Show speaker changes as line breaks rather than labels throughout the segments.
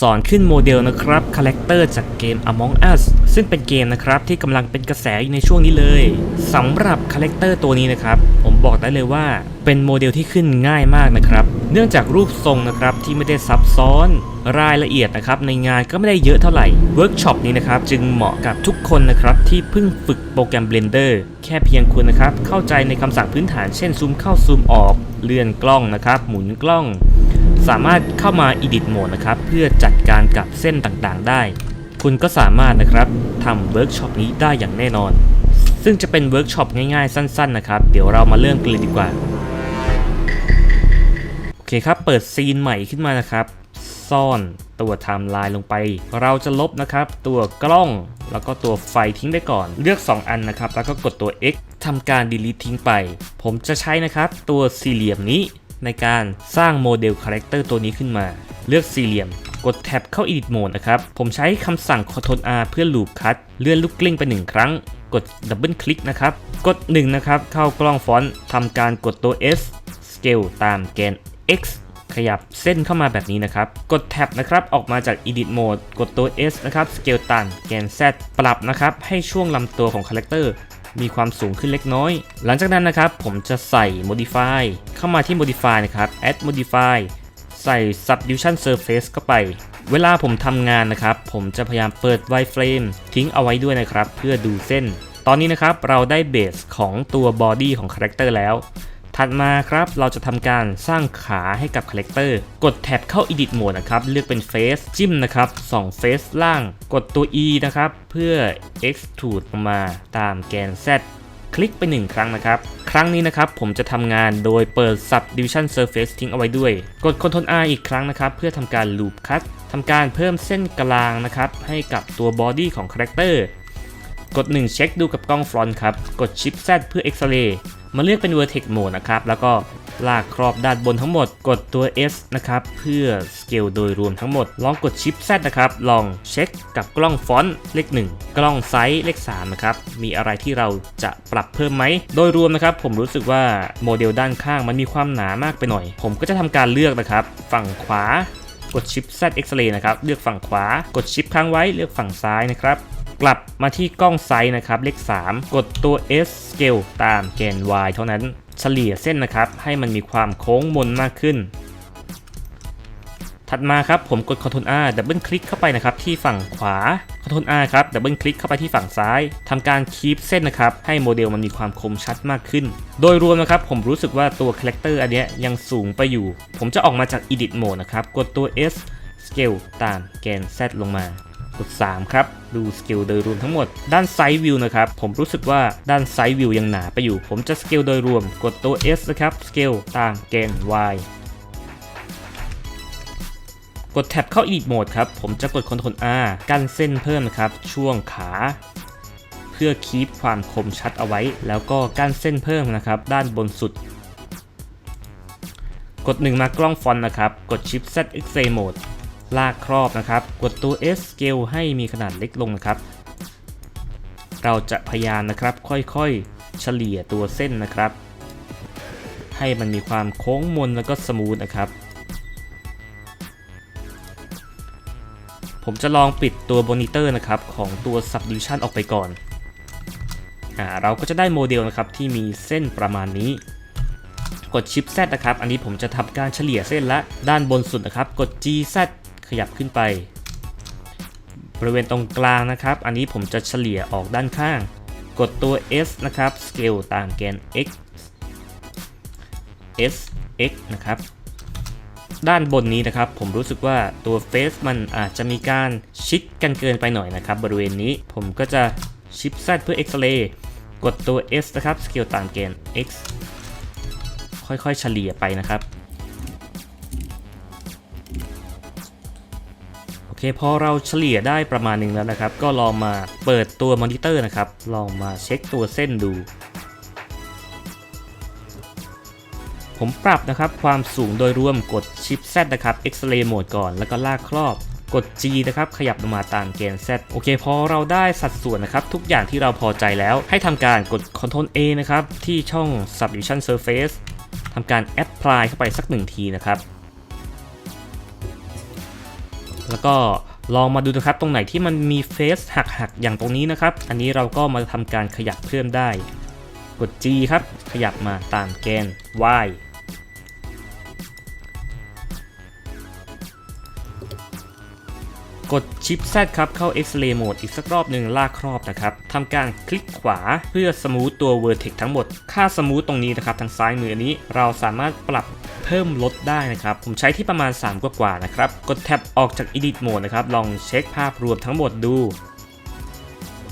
สอนขึ้นโมเดลนะครับคาแรคเตอร์จากเกม Among Us ซึ่งเป็นเกมนะครับที่กำลังเป็นกระแสอยู่ในช่วงนี้เลยสำหรับคาแรคเตอร์ตัวนี้นะครับ ผมบอกได้เลยว่าเป็นโมเดลที่ขึ้นง่ายมากนะครับ เนื่องจากรูปทรงนะครับที่ไม่ได้ซับซ้อนรายละเอียดนะครับในงานก็ไม่ได้เยอะเท่าไหร่เวิร์กช็อปนี้นะครับจึงเหมาะกับทุกคนนะครับที่เพิ่งฝึกโปรแกรม Blender แค่เพียงคุณนะครับเข้าใจในคำสั่งพื้นฐานเช่นซูมเข้าซูมออกเลื่อนกล้องนะครับหมุนกล้อง สามารถเข้ามา Edit Mode นะครับ เพื่อจัดการกับเส้นต่างๆ ได้ คุณก็สามารถนะครับทำเวิร์กช็อปนี้ได้อย่างแน่นอน ซึ่งจะเป็นเวิร์กช็อปง่ายๆ สั้น ๆ นะครับ เดี๋ยวเรามาเริ่มกันเลยดีกว่า โอเคครับ เปิดซีนใหม่ขึ้นมานะครับ ซ่อนตัวไทม์ไลน์ลงไป เราจะลบนะครับ ตัวกล้องแล้วก็ตัวไฟทิ้งไปก่อน เลือก 2 อันนะครับ แล้วก็กดตัว X ทำการ delete ทิ้งไป ผมจะใช้นะครับ ตัวสี่เหลี่ยมนี้ ในการสร้างโมเดลคาแรคเตอร์ตัวนี้ขึ้นมา เลือกสี่เหลี่ยม กดแท็บเข้า Edit Mode นะครับ ผมใช้คำสั่ง Ctrl R เพื่อ Loop Cut เลื่อนลูกกลิ้งไป 1 ครั้ง กดดับเบิลคลิกนะครับ กด 1 นะครับ เข้ากล้องฟอนต์ทำการกดตัว S Scale ตามแกน X ขยับเส้นเข้ามาแบบนี้นะครับ กดแท็บนะครับ ออกมาจาก Edit Mode กดตัว S นะครับ Scale ตามแกน Z ปรับนะครับ ให้ช่วงลำตัวของคาแรคเตอร์ มีความสูงขึ้นเล็กน้อย หลังจากนั้นนะครับผมจะใส่ modify เข้ามาที่ modify นะครับ add modify ใส่ subdivision surface เข้าไป เวลาผมทำงานนะครับ ผมจะพยายามเปิด wireframe ทิ้งเอาไว้ด้วยนะครับ เพื่อดูเส้น ตอนนี้นะครับเราได้เบสของตัว body ของคาแรคเตอร์แล้ว ถัดมาครับเราจะทำการสร้างขาให้กับคาแรคเตอร์กดแท็บเข้า Edit Mode นะครับ เลือกเป็น Face จิ้มนะครับ2 Face ล่าง กดตัว E นะครับ เพื่อ Extrude ออกมาตามแกน Z คลิกไป 1 ครั้งนะครับ ครั้งนี้นะครับผมจะทำงานโดยเปิด Subdivision Surface ทิ้งเอาไว้ด้วย กด Ctrl R อีกครั้งนะครับ เพื่อทำการ Loop Cut ทำการเพิ่มเส้นกลางนะครับ ให้กับตัว Body ของคาแรคเตอร์กด 1 เช็คดูกับกล้องฟรอนต์ครับ กด Shift Z เพื่อ X-ray มาเลือกเป็น Vertex Mode นะครับ แล้วก็ลากครอบด้านบนทั้งหมด กดตัว S นะครับ เพื่อ Scale โดยรวมทั้งหมด ลองกด Shift Z นะครับ ลองเช็คกับกล้องฟอนต์เลข 1 กล้องไซส์เลข 3 นะครับ มีอะไรที่เราจะปรับเพิ่มไหม โดยรวมนะครับ ผมรู้สึกว่าโมเดลด้านข้างมันมีความหนามากไปหน่อย ผมก็จะทำการเลือกนะครับ ฝั่งขวากด Shift Z X-ray นะครับ เลือกฝั่งขวา กด Shift ค้างไว้ เลือกฝั่งซ้ายนะครับ กลับมาที่กล้องไซส์นะครับ เลข 3 กดตัว S scale ตามแกน Y เท่านั้นเฉลี่ยเส้นนะครับ ให้มันมีความโค้งมนมากขึ้น ถัดมาครับผมกด Ctrl R ดับเบิลคลิกเข้าไปนะครับที่ฝั่งขวา Ctrl R ครับดับเบิลคลิกเข้าไปที่ฝั่งซ้ายทำการคีปเส้นนะครับ ให้โมเดลมันมีความคมชัดมากขึ้น โดยรวมนะครับผมรู้สึกว่าตัวคาแรคเตอร์อันเนี้ยยังสูงไปอยู่ ผมจะออกมาจาก Edit Mode นะครับ กดตัว S Scale ตามแกน Z ลงมา กด 3 ครับ ดูสเกลโดยรวมทั้งหมด ด้านไซด์วิวนะครับ ผมรู้สึกว่าด้านไซด์วิวยังหนาไปอยู่ ผมจะสเกลโดยรวม กดตัว S นะครับสเกลตามแกน Y กดแท็บเข้า Edit Mode ครับ ผมจะกด Ctrl R กั้นเส้นเพิ่มนะครับ ช่วงขา เพื่อคีปความคมชัดเอาไว้ แล้วก็กั้นเส้นเพิ่มนะครับ ด้านบนสุด กด 1 มากล้องฟอนต์นะครับ กด Shift Z X-ray Mode ลากครอบนะครับ กดตัว S scale ให้มีขนาดเล็กลงนะครับ เราจะพยายามนะครับ ค่อยๆ เฉลี่ยตัวเส้นนะครับ ให้มันมีความโค้งมนแล้วก็สมูทนะครับ ผมจะลองปิดตัวมอนิเตอร์นะครับ ของตัว Subdivision ออกไปก่อนอ่าเราก็จะได้โมเดลนะครับที่มีเส้นประมาณนี้กด Shift Z นะครับ อันนี้ผมจะทำการเฉลี่ยเส้นละด้านบนสุดนะครับ กด G Z ยับขึ้นไป บริเวณตรงกลางนะครับ อันนี้ผมจะเฉลี่ยออกด้านข้าง กดตัว S นะครับ Scale ตามแกน X S X นะครับ ด้านบนนี้นะครับ ผมรู้สึกว่าตัว Face มันอาจจะมีการชิดกันเกินไปหน่อยนะครับ บริเวณนี้ผมก็จะ Shift Z เพื่อ X-ray กดตัว S นะครับ Scale ตามแกน X ค่อยๆ เฉลี่ยไปนะครับ พอเราเฉลี่ยได้ประมาณหนึ่งแล้วนะครับ ก็ลองมาเปิดตัวมอนิเตอร์นะครับ ลองมาเช็คตัวเส้นดู ผมปรับนะครับความสูงโดยรวมกด Shift Z นะครับ X-ray Mode ก่อนแล้วก็ลากครอบกด G นะครับ ขยับลงมาตามแกน Z โอเค พอเราได้สัดส่วนนะครับ ทุกอย่างที่เราพอใจแล้ว ให้ทำการกด Ctrl A นะครับ ที่ช่อง Subdivision Surface ทำการ Apply เข้าไปสักหนึ่งทีนะครับ แล้วก็ลองมาดูนะครับตรงไหนที่มันมีเฟสหักๆอย่างตรงนี้นะครับ อันนี้เราก็มาทำการขยับเพิ่มได้ กด G ครับ ขยับมาตามแกน Y กดชิป Z ครับ เข้า X-ray mode อีกสักรอบหนึ่งลากครอบนะครับทำการคลิกขวาเพื่อสมูทตัว Vertex ทั้งหมด ค่าสมูทตรงนี้นะครับทางซ้ายมือนี้เราสามารถปรับเพิ่มลดได้นะครับ ผมใช้ที่ประมาณ 3 กว่าๆนะครับ กดแท็บออกจาก Edit Mode นะครับ ลองเช็คภาพรวมทั้งหมดดู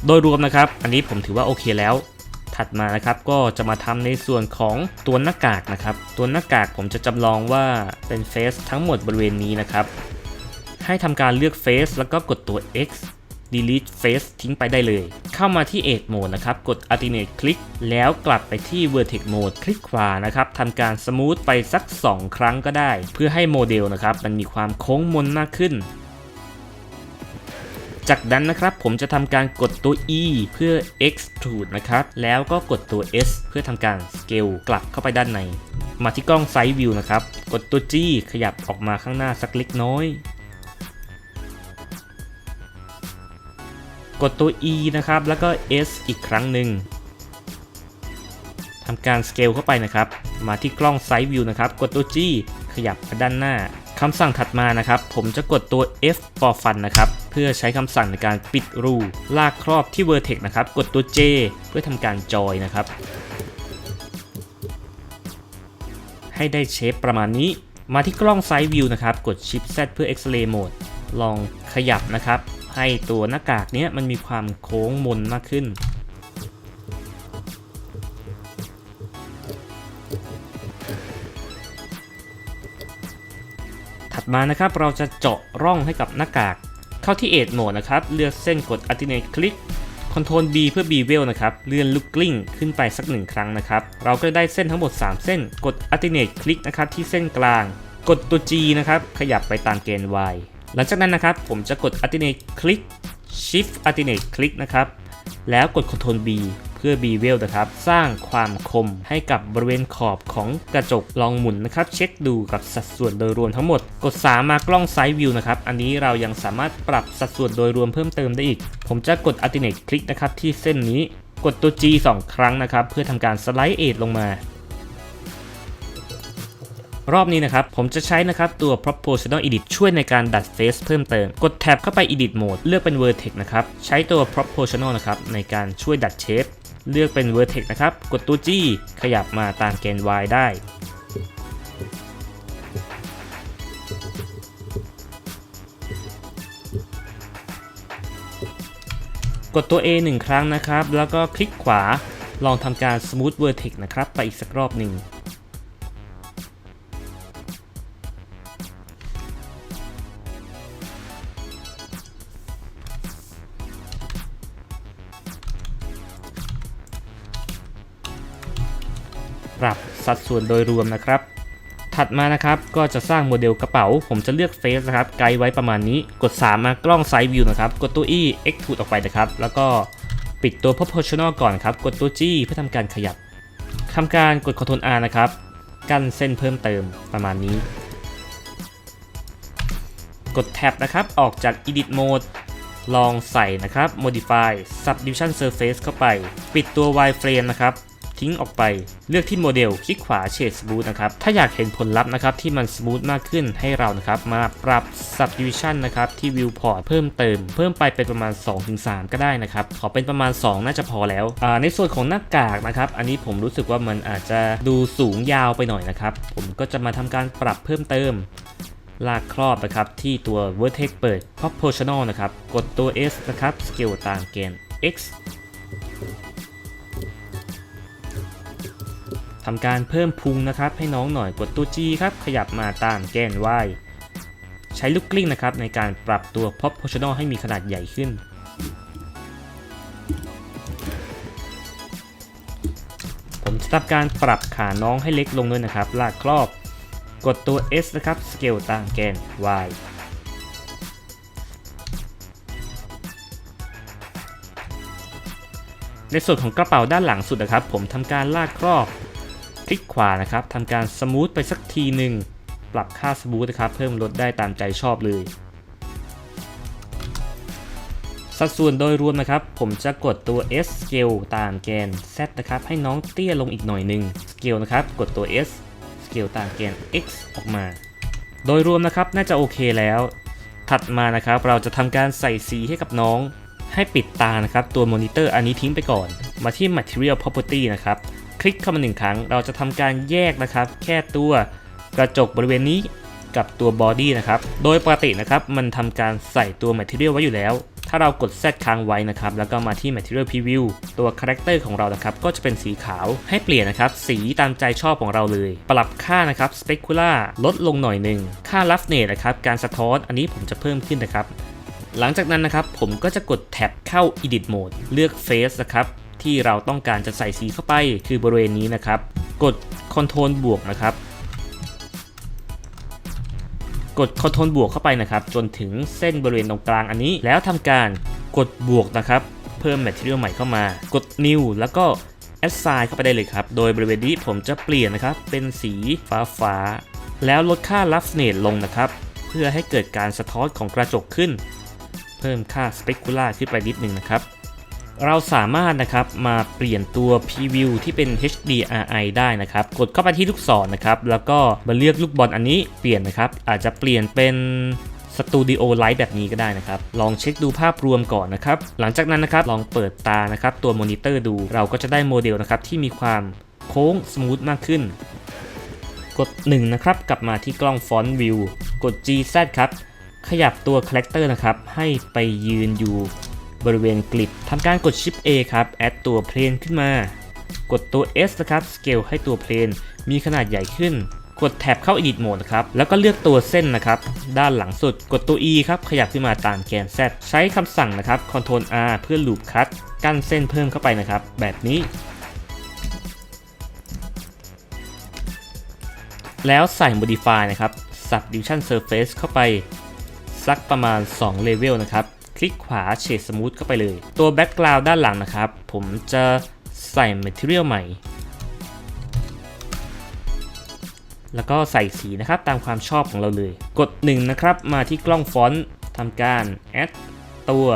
โดยรวมนะครับ อันนี้ผมถือว่าโอเคแล้วถัดมานะครับก็จะมาทำในส่วนของตัวหน้ากากนะครับ ตัวหน้ากากผมจะจำลองว่าเป็นเฟซทั้งหมดบริเวณนี้นะครับ ให้ทำการเลือกเฟซแล้วก็กดตัว X delete face ทิ้งไปได้เลย เข้ามาที่ Edge Mode นะครับ กด alternate click แล้วกลับไปที่ vertex mode คลิกขวานะครับทำการ smooth ไปสัก 2 ครั้งก็ได้ เพื่อให้โมเดลนะครับ มันมีความโค้งมนมากขึ้น จากนั้นนะครับผมจะทำการกดตัว E เพื่อ extrude นะครับ แล้วก็กดตัว S เพื่อทำการ scale กลับเข้าไปด้านใน มาที่กล้อง Side View นะครับ กดตัว G ขยับออกมาข้างหน้าสักเล็กน้อย กดตัว E นะครับ แล้วก็ S อีกครั้งหนึ่งทำการ scale เข้าไปนะครับ มาที่กล้อง Side View นะครับ กดตัว G ขยับไปด้านหน้าคำสั่งถัดมานะครับ ผมจะกดตัว F for fun นะครับ เพื่อใช้คำสั่งในการปิดรู ลากครอบที่ vertex นะครับ กดตัว J เพื่อทำการจอยนะครับ ให้ได้เชฟประมาณนี้ มาที่กล้อง Side View นะครับ กด Shift Z เพื่อ X-ray mode ลองขยับนะครับ ให้ตัวหน้ากากเนี้ยมันมีความโค้งมนมากขึ้น ถัดมานะครับเราจะเจาะร่องให้กับหน้ากาก เข้าที่ Edge Mode นะครับ เลือกเส้นกด Alternate Click Ctrl B เพื่อ Bevel นะครับ เลื่อนลูกกลิ้งขึ้นไปสักหนึ่งครั้งนะครับ เราก็ได้เส้นทั้งหมด 3 เส้น กด Alternate Click นะครับที่เส้นกลาง กดตัว G นะครับ ขยับไปตามเกณฑ์ Y หลังจากนั้นนะครับผมจะกด Alternate Click Shift Alternate Click นะครับแล้วกด Ctrl B เพื่อ Bevel นะครับ สร้างความคมให้กับบริเวณขอบของกระจกลองหมุนนะครับ เช็คดูกับสัดส่วนโดยรวมทั้งหมด กด 3 มากล้อง Side View นะครับ อันนี้เรายังสามารถปรับสัดส่วนโดยรวมเพิ่มเติมได้อีก ผมจะกด Alternate Click นะครับที่เส้นนี้ กดตัว G 2 ครั้งนะครับ เพื่อทำการสไลด์เอทลงมา รอบนี้นะครับ ผมจะใช้นะครับตัว proportional edit ช่วยในการดัดเฟซเพิ่มเติม กดแท็บเข้าไป edit mode เลือกเป็น vertex นะครับ ใช้ตัว proportional นะครับในการช่วยดัดเชฟเลือกเป็น vertex นะครับ กดตัว G ขยับมาตามแกน Y ได้กดตัว A 1 ครั้งนะครับ แล้วก็คลิกขวา ลองทำการ smooth vertex นะครับ ไปอีกสักรอบหนึ่ง สัดส่วนโดยรวมนะครับ ถัดมานะครับก็จะสร้างโมเดลกระเป๋า ผมจะเลือกเฟสนะครับไกด์ไว้ประมาณนี้กด 3 มากล้อง Side View นะครับ กดตัว E Extrude ออกไปนะครับ แล้วก็ปิดตัว Proportional ก่อนครับ กดตัว G เพื่อทำการขยับทำการกด Ctrl R นะครับ กั้นเส้นเพิ่มเติมประมาณนี้ กดแท็บนะครับ ออกจาก Edit Mode ลองใส่นะครับ Modify Subdivision Surface เข้าไป ปิดตัว Wireframe นะครับ ทิ้งออกไป เลือกที่โมเดลคลิกขวา Shade Smooth นะครับ ถ้าอยากเห็นผลลัพธ์นะครับที่มัน smooth มากขึ้นให้เรานะครับ มาปรับ Subdivision นะครับที่ Viewport เพิ่มเติม เพิ่มไปเป็นประมาณ 2-3 ก็ได้นะครับ ขอเป็นประมาณ 2 น่าจะพอแล้ว ในส่วนของหน้ากากนะครับ อันนี้ผมรู้สึกว่ามันอาจจะดูสูงยาวไปหน่อยนะครับ ผมก็จะมาทำการปรับเพิ่มเติมลากครอบนะครับที่ตัว vertex เปิด proportional นะครับ กดตัว S นะครับ scale ตามเกณฑ์ X ทำการเพิ่มพุงนะครับ ให้น้องหน่อยกดตัว G ครับขยับมาตามแกน Y ใช้ลูกกลิ้งนะครับในการปรับตัว proportional ให้มีขนาดใหญ่ขึ้น ผมจะทำการปรับขาน้องให้เล็กลงด้วยนะครับ ลากครอบ กดตัว S นะครับ scale ตามแกน Y ในส่วนของกระเป๋าด้านหลังสุดนะครับ ผมทำการลากครอบ คลิกขวานะครับทำการสมูทไปสักทีหนึ่งปรับค่าสมูทนะครับ เพิ่มลดได้ตามใจชอบเลย สัดส่วนโดยรวมนะครับ ผมจะกดตัว S scale ตามแกน Z นะครับ ให้น้องเตี้ยลงอีกหน่อยหนึ่ง scale นะครับ กดตัว S scale ตามแกน X ออกมา โดยรวมนะครับ น่าจะโอเคแล้ว ถัดมานะครับ เราจะทำการใส่สีให้กับน้อง ให้ปิดตานะครับ ตัวมอนิเตอร์อันนี้ทิ้งไปก่อน มาที่ Material Property นะครับ คลิกเข้ามาหนึ่งครั้ง เราจะทำการแยกนะครับ แค่ตัวกระจกบริเวณนี้กับตัวบอดี้นะครับ โดยปกตินะครับมันทำการใส่ตัว Material ไว้อยู่แล้ว ถ้าเรากด Z ค้างไว้นะครับ แล้วก็มาที่ Material Preview ตัว Character ของเรานะครับก็จะเป็นสีขาวให้เปลี่ยนนะครับ สีตามใจชอบของเราเลย ปรับค่านะครับ Specular ลดลงหน่อยหนึ่ง ค่า Roughness นะครับการสะท้อนอันนี้ผมจะเพิ่มขึ้นนะครับ หลังจากนั้นนะครับผมก็จะกดแท็บเข้า Edit Mode เลือก Face นะครับ ที่เราต้องการจะใส่สีเข้าไปคือบริเวณนี้นะครับ กด Ctrl บวกนะครับ กด Ctrl บวกเข้าไปนะครับ จนถึงเส้นบริเวณตรงกลางอันนี้ แล้วทำการกดบวกนะครับ เพิ่ม Material ใหม่เข้ามา กด New แล้วก็ Assign เข้าไปได้เลยครับ โดยบริเวณนี้ผมจะเปลี่ยนนะครับ เป็นสีฟ้าฟ้าๆแล้วลดค่า Roughness ลงนะครับ เพื่อให้เกิดการสะท้อนของกระจกขึ้น เพิ่มค่า Specular ขึ้นไปนิดนึงนะครับ เราสามารถนะครับมาเปลี่ยนตัว Preview ที่เป็น HDRI ได้นะครับ กดเข้าไปที่ลูกศรนะครับ แล้วก็มาเลือกลูกบอลอันนี้เปลี่ยนนะครับ อาจจะเปลี่ยนเป็น Studio Light แบบนี้ก็ได้นะครับ ลองเช็คดูภาพรวมก่อนนะครับ หลังจากนั้นนะครับ ลองเปิดตานะครับ ตัวมอนิเตอร์ดู เราก็จะได้โมเดลนะครับ ที่มีความโค้งสมูทมากขึ้น กด 1 นะครับ กลับมาที่กล้อง Front View กด GZ ครับ ขยับตัว Character นะครับ ให้ไปยืนอยู่ บริเวณกลิบทำการกด Shift A ครับ แอดตัวเพลนขึ้นมา กดตัว S นะครับ Scale ให้ตัวเพลนมีขนาดใหญ่ขึ้น กดแท็บเข้า Edit Mode นะครับ แล้วก็เลือกตัวเส้นนะครับ ด้านหลังสุด กดตัว E ครับ ขยับขึ้นมาตามแกน Z ใช้คำสั่งนะครับ Ctrl R เพื่อ Loop Cut กั้นเส้นเพิ่มเข้าไปนะครับ แบบนี้ แล้วใส่ Modify นะครับ Subdivision Surface เข้าไปสักประมาณ 2 เลเวลนะครับ ลิกขวา Shade Smooth เข้าไปเลย ตัว Background ด้านหลังนะครับ ผมจะใส่ Material ใหม่ แล้วก็ใส่สีนะครับตามความชอบของเราเลย กด 1 นะครับ มาที่กล้องฟอนต์ทำการ Add ตัว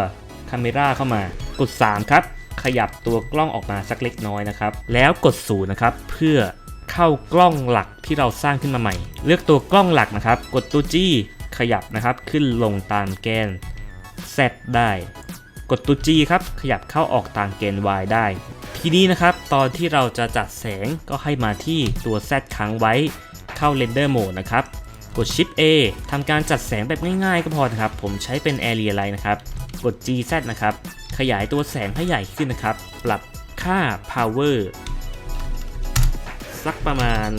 Camera เข้ามากด 3 ครับ ขยับตัวกล้องออกมาสักเล็กน้อยนะครับ แล้วกด0นะครับ เพื่อเข้ากล้องหลักที่เราสร้างขึ้นมาใหม่ เลือกตัวกล้องหลักนะครับ กดตัว G ขยับนะครับ ขึ้นลงตามแกน Z ได้ กดตัว G ครับ ขยับเข้าออกตามแกน Y ได้ ทีนี้นะครับ ตอนที่เราจะจัดแสงก็ให้มาที่ตัว Z ค้างไว้เข้า Render Mode นะครับ กด Shift A ทำการจัดแสงแบบง่ายๆ ก็พอนะครับ ผมใช้เป็น Area Light นะครับ กด GZ นะครับ ขยายตัวแสงให้ใหญ่ขึ้นนะครับ ปรับค่า Power สักประมาณ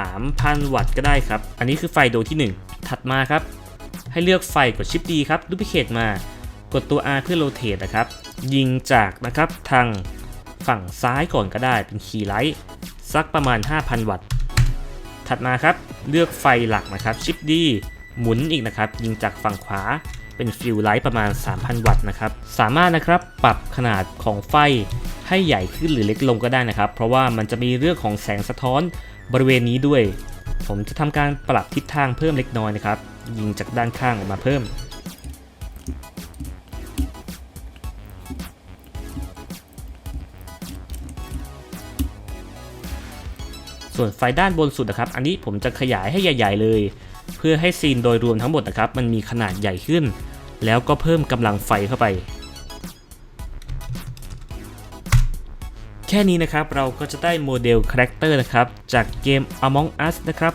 3,000 วัตต์ก็ได้ครับ อันนี้คือไฟโดที่ 1 ถัดมาครับ ให้เลือกไฟกด Shift D ครับ Duplicate มากดตัว R เพื่อ Rotate นะครับ ยิงจากนะครับทางฝั่งซ้ายก่อนก็ได้เป็นคีย์ไลท์สักประมาณ 5,000 วัตต์ ถัดมาครับเลือกไฟหลักนะครับ Shift D หมุนอีกนะครับ ยิงจากฝั่งขวาเป็นฟิลไลท์ประมาณ 3,000 วัตต์นะครับ สามารถนะครับปรับขนาดของไฟให้ใหญ่ขึ้นหรือเล็กลงก็ได้นะครับ เพราะว่ามันจะมีเรื่องของแสงสะท้อนบริเวณนี้ด้วย ผมจะทำการปรับทิศทางเพิ่มเล็กน้อยนะครับ ยิงจากด้านข้างออกมาเพิ่ม ส่วนไฟด้านบนสุดนะครับ อันนี้ผมจะขยายให้ใหญ่ ๆ เลย เพื่อให้ซีนโดยรวมทั้งหมดนะครับ มันมีขนาดใหญ่ขึ้น แล้วก็เพิ่มกำลังไฟเข้าไปแค่นี้นะครับเราก็จะได้โมเดลคาแรคเตอร์นะครับ จากเกม Among Us นะครับ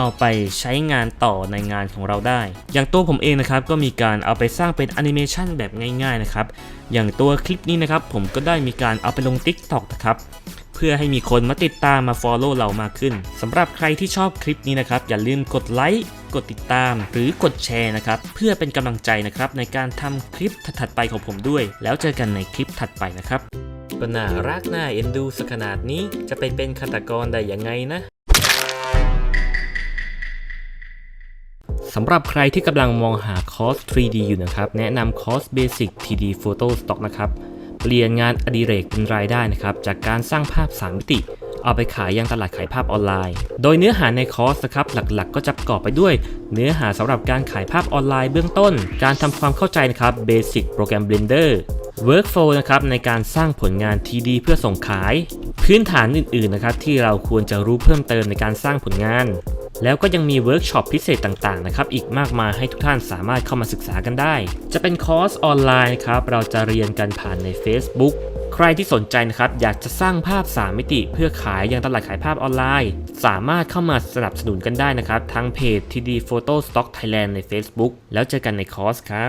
เอาไปใช้งานต่อในงานของเราได้ อย่างตัวผมเองนะครับก็มีการเอาไปสร้างเป็นแอนิเมชันแบบง่ายๆนะครับ อย่างตัวคลิปนี้นะครับผมก็ได้มีการเอาไปลง TikTok นะครับเพื่อให้มีคนมาติดตามมา Follow เรามากขึ้นสำหรับใครที่ชอบคลิปนี้นะครับ อย่าลืมกดไลค์กดติดตาม หรือกดแชร์นะครับ เพื่อเป็นกำลังใจนะครับในการทำคลิปถัดๆไปของผมด้วย แล้วเจอกันในคลิปถัดไปนะครับก็น่ารักน่าเอ็นดูสขนาดนี้จะไปเป็นฆาตกรได้ยังไงนะ สำหรับใครที่กำลังมองหาคอร์ส 3D อยู่นะครับ แนะนำคอร์ส Basic 3D Photo Stock นะครับ เปลี่ยนงานอดิเรกเป็นรายได้นะครับ จากการสร้างภาพ 3 มิติ เอาไปขายยังตลาดขายภาพออนไลน์ โดยเนื้อหาในคอร์สนะครับ หลักๆ ก็จะประกอบไปด้วย เนื้อหาสำหรับการขายภาพออนไลน์เบื้องต้น การทำความเข้าใจนะครับ Basic โปรแกรม Blender Workflow นะครับในการสร้างผลงาน TD เพื่อส่งขาย พื้นฐานอื่นๆนะครับที่เราควรจะรู้เพิ่มเติมในการสร้างผลงาน แล้วก็ยังมีเวิร์กช็อปพิเศษต่างๆนะครับอีกมากมายให้ทุกท่านสามารถเข้ามาศึกษากันได้ จะเป็นคอร์สออนไลน์ครับเราจะเรียนกันผ่านใน Facebook ใครที่สนใจนะครับอยากจะสร้างภาพ 3 มิติ เพื่อขายยังตลาดขายภาพออนไลน์ สามารถเข้ามาสนับสนุนกันได้นะครับทั้งเพจ TD Photo Stock Thailand ใน Facebook แล้วเจอกันในคอร์สครับ